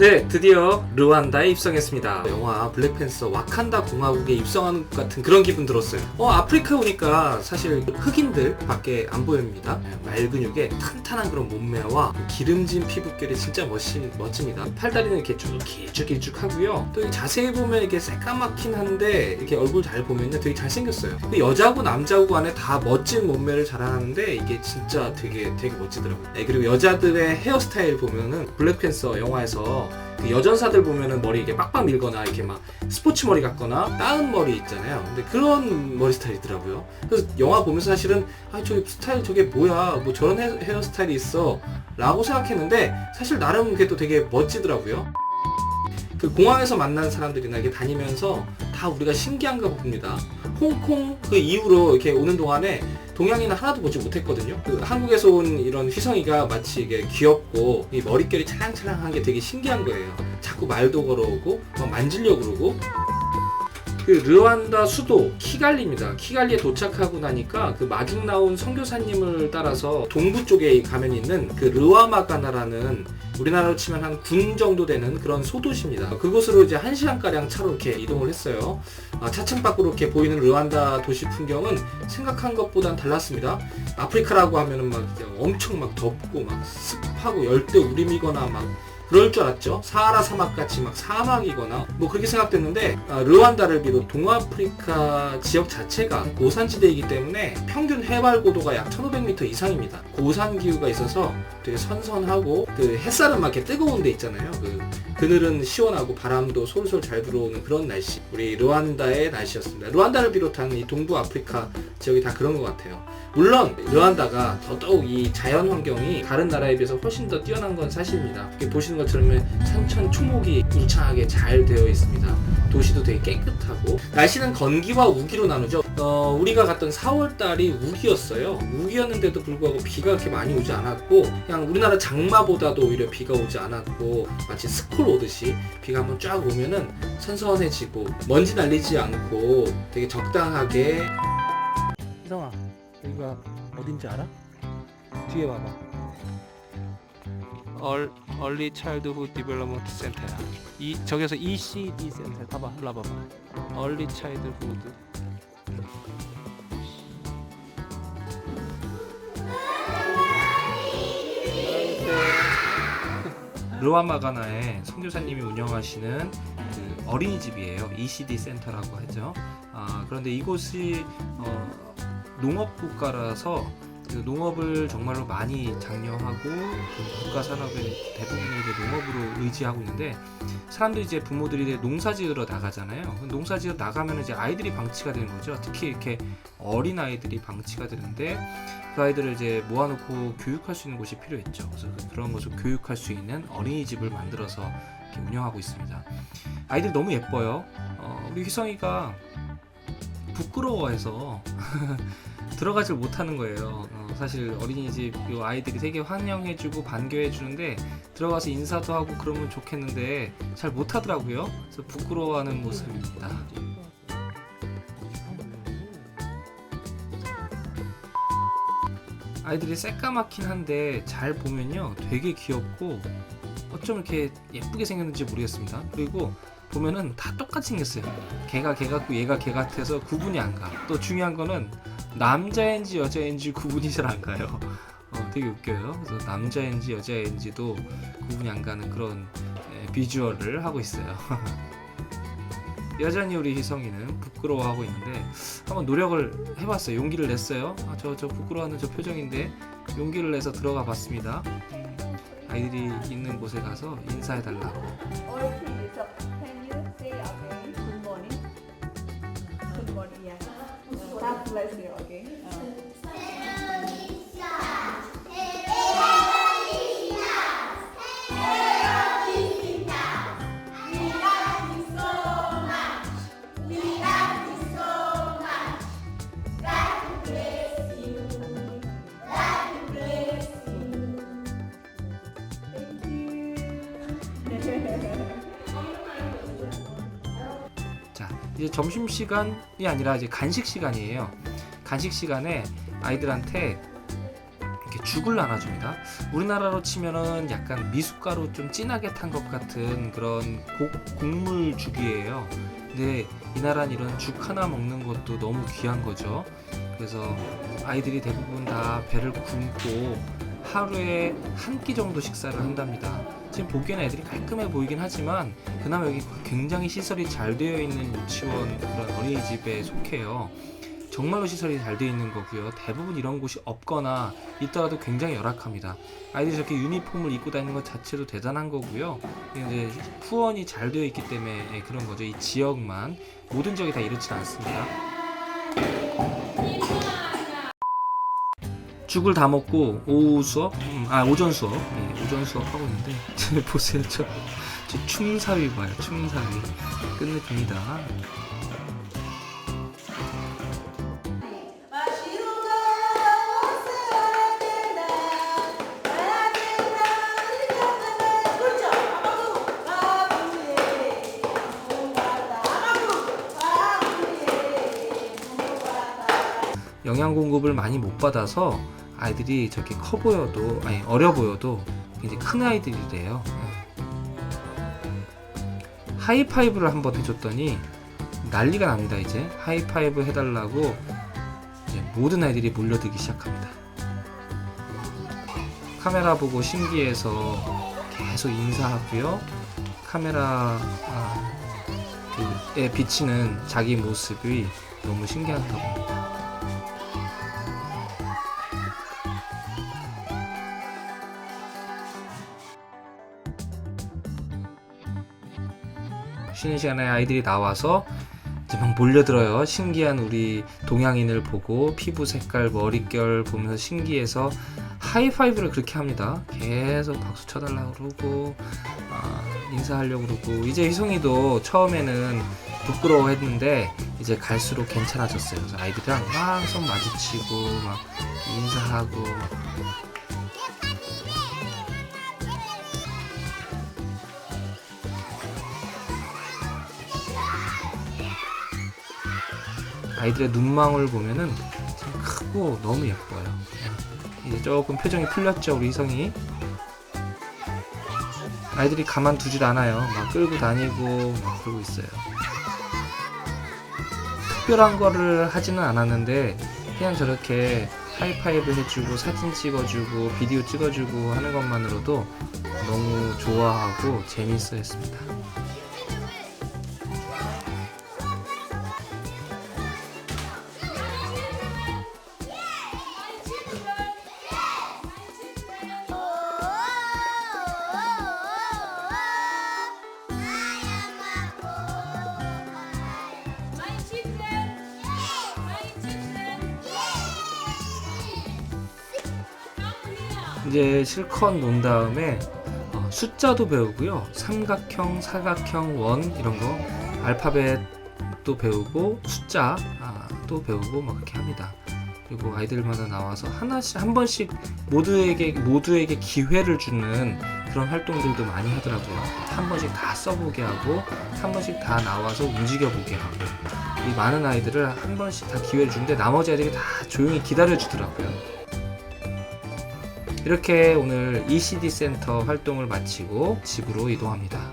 네, 드디어 르완다에 입성했습니다. 영화 블랙팬서 와칸다 공화국에 입성하는 것 같은 그런 기분 들었어요. 어, 아프리카 오니까 사실 흑인들 밖에 안 보입니다. 네, 말근육에 탄탄한 그런 몸매와 기름진 피부결이 진짜 멋지, 멋집니다. 팔다리는 이렇게 쭉 길쭉길쭉 하고요. 또 이게 자세히 보면 이게 새까맣긴 한데 이렇게 얼굴 잘 보면요 되게 잘생겼어요. 여자고 남자고 간에 다 멋진 몸매를 자랑하는데 이게 진짜 되게 되게 멋지더라고요. 네, 그리고 여자들의 헤어스타일 보면은 블랙팬서 영화에서 그 여전사들 보면은 머리 이게 빡빡 밀거나 이렇게 막 스포츠 머리 같거나 따은 머리 있잖아요. 근데 그런 머리 스타일이더라고요. 그래서 영화 보면서 사실은 아 저기 스타일 저게 뭐야 뭐 저런 헤, 헤어 스타일이 있어 라고 생각했는데 사실 나름 그게 또 되게 멋지더라고요. 그 공항에서 만난 사람들이나 이렇게 다니면서 다 우리가 신기한가 봅니다. 홍콩 그 이후로 이렇게 오는 동안에 동양인은 하나도 보지 못했거든요. 그 한국에서 온 이런 휘성이가 마치 이게 귀엽고 이 머릿결이 찰랑찰랑한 게 되게 신기한 거예요. 자꾸 말도 걸어오고 막 만지려고 그러고 그 르완다 수도 키갈리입니다. 키갈리에 도착하고 나니까 그 마중 나온 선교사님을 따라서 동부 쪽에 가면 있는 그 르와마가나라는 우리나라로 치면 한 군 정도 되는 그런 소도시입니다. 그곳으로 이제 한 시간 가량 차로 이렇게 이동을 했어요. 아, 차창 밖으로 이렇게 보이는 르완다 도시 풍경은 생각한 것보단 달랐습니다. 아프리카라고 하면은 막 엄청 막 덥고 막 습하고 열대 우림이거나 막 그럴 줄 알았죠. 사하라 사막 같이 막 사막이거나 뭐 그렇게 생각됐는데 아, 르완다를 비롯 동아프리카 지역 자체가 고산지대이기 때문에 평균 해발 고도가 약 1,500m 이상입니다. 고산 기후가 있어서 되게 선선하고 그 햇살은 막 이렇게 뜨거운 데 있잖아요. 그 그늘은 시원하고 바람도 솔솔 잘 들어오는 그런 날씨. 우리 르완다의 날씨였습니다. 르완다를 비롯한 이 동부 아프리카 지역이 다 그런 것 같아요. 물론 르완다가 더더욱 이 자연 환경이 다른 나라에 비해서 훨씬 더 뛰어난 건 사실입니다. 보시는 것처럼 산천 초목이 울창하게 잘 되어 있습니다. 도시도 되게 깨끗하고 날씨는 건기와 우기로 나누죠. 어, 우리가 갔던 4월 달이 우기였어요. 우기였는데도 불구하고 비가 그렇게 많이 오지 않았고 그냥 우리나라 장마보다도 오히려 비가 오지 않았고 마치 스콜 오듯이 비가 한번 쫙 오면은 선선해지고 먼지 날리지 않고 되게 적당하게. 희성아 여기가 어딘지 알아? 뒤에 봐봐. 얼, Early Childhood Development Center야. 이, 저기서 ECD 센터 봐봐. 일로 와봐봐. Early Childhood 르와마가나에 선교사님이 운영하시는 그 어린이집이에요. ECD 센터라고 하죠. 아, 그런데 이곳이 어, 농업 국가라서 그 농업을 정말로 많이 장려하고 그 국가 산업의 대부분을 이제 농업으로 의지하고 있는데 사람들이 이제 부모들이 이제 농사 지으러 나가잖아요. 농사 지으러 나가면 이제 아이들이 방치가 되는 거죠. 특히 이렇게 어린 아이들이 방치가 되는데 그 아이들을 이제 모아놓고 교육할 수 있는 곳이 필요했죠. 그래서 그런 것을 교육할 수 있는 어린이집을 만들어서 운영하고 있습니다. 아이들 너무 예뻐요. 어, 우리 휘성이가 부끄러워해서 들어가질 못하는 거예요. 어, 사실 어린이집 요 아이들이 되게 환영해주고 반겨해주는데 들어가서 인사도 하고 그러면 좋겠는데 잘 못하더라고요. 그래서 부끄러워하는 모습입니다. 아이들이 새까맣긴 한데 잘 보면요 되게 귀엽고 어쩜 이렇게 예쁘게 생겼는지 모르겠습니다 그리고 보면은 다 똑같이 생겼어요 걔가 걔 같고 얘가 걔 같아서 구분이 안 가 또 중요한 거는 남자인지 여자인지 구분이 잘 안 가요 어, 되게 웃겨요 그래서 남자인지 여자인지도 구분이 안 가는 그런 예, 비주얼을 하고 있어요 여전히 우리 희성이는 부끄러워하고 있는데 한번 노력을 해봤어요. 용기를 냈어요. 아, 저, 저 부끄러워하는 저 표정인데 용기를 내서 들어가 봤습니다. 아이들이 있는 곳에 가서 인사해달라고. 이제 점심 시간이 아니라 이제 간식 시간이에요. 간식 시간에 아이들한테 이렇게 죽을 나눠줍니다. 우리나라로 치면은 약간 미숫가루 좀 진하게 탄 것 같은 그런 고- 곡물 죽이에요. 근데 이 나라는 이런 죽 하나 먹는 것도 너무 귀한 거죠. 그래서 아이들이 대부분 다 배를 굶고 하루에 한 끼 정도 식사를 한답니다. 지금 보기에는 애들이 깔끔해 보이긴 하지만 그나마 여기 굉장히 시설이 잘 되어 있는 유치원 그런 어린이집에 속해요. 정말로 시설이 잘 되어 있는 거고요. 대부분 이런 곳이 없거나 있더라도 굉장히 열악합니다. 아이들이 저렇게 유니폼을 입고 다니는 것 자체도 대단한 거고요. 이제 후원이 잘 되어 있기 때문에 그런 거죠. 이 지역만 모든 지역이 다 이렇지 않습니다. 죽을 다 먹고 오후 수업, 음, 아 오전 수업, 네, 오전 수업 하고 있는데 보세요. 저, 저 춤사위 봐요. 춤사위. 끝내줍니다. 영양 공급을 많이 못 받아서 아이들이 저렇게 커 보여도 아니 어려 보여도 굉장히 큰 아이들이래요. 예. 하이파이브를 한번 해줬더니 난리가 납니다. 이제 하이파이브 해달라고 이제 모든 아이들이 몰려들기 시작합니다. 카메라 보고 신기해서 계속 인사하고요. 카메라 아, 그에 비치는 자기 모습이 너무 신기하다고 합니다. 쉬는 시간에 아이들이 나와서 이제 막 몰려들어요. 신기한 우리 동양인을 보고 피부 색깔, 머릿결 보면서 신기해서 하이파이브를 그렇게 합니다. 계속 박수 쳐달라고 그러고 아, 인사하려고 그러고 이제 희송이도 처음에는 부끄러워했는데 이제 갈수록 괜찮아졌어요. 그래서 아이들이랑 막 손 마주치고 막 인사하고 아이들의 눈망울 보면은 참 크고 너무 예뻐요. 네. 이제 조금 표정이 풀렸죠, 우리 희성이. 아이들이 가만 두질 않아요. 막 끌고 다니고 막 그러고 있어요. 특별한 거를 하지는 않았는데 그냥 저렇게 하이파이브 해주고 사진 찍어주고 비디오 찍어주고 하는 것만으로도 너무 좋아하고 재밌어 했습니다. 이제 실컷 논 다음에 어, 숫자도 배우고요. 삼각형, 사각형, 원 이런 거 알파벳도 배우고 숫자 아, 또 배우고 막 그렇게 합니다. 그리고 아이들마다 나와서 하나씩 한 번씩 모두에게 모두에게 기회를 주는 그런 활동들도 많이 하더라고요. 한 번씩 다 써보게 하고 한 번씩 다 나와서 움직여보게 하고 이 많은 아이들을 한 번씩 다 기회를 주는데 나머지 아이들이 다 조용히 기다려 주더라고요. 이렇게 오늘 ECD 센터 활동을 마치고 집으로 이동합니다.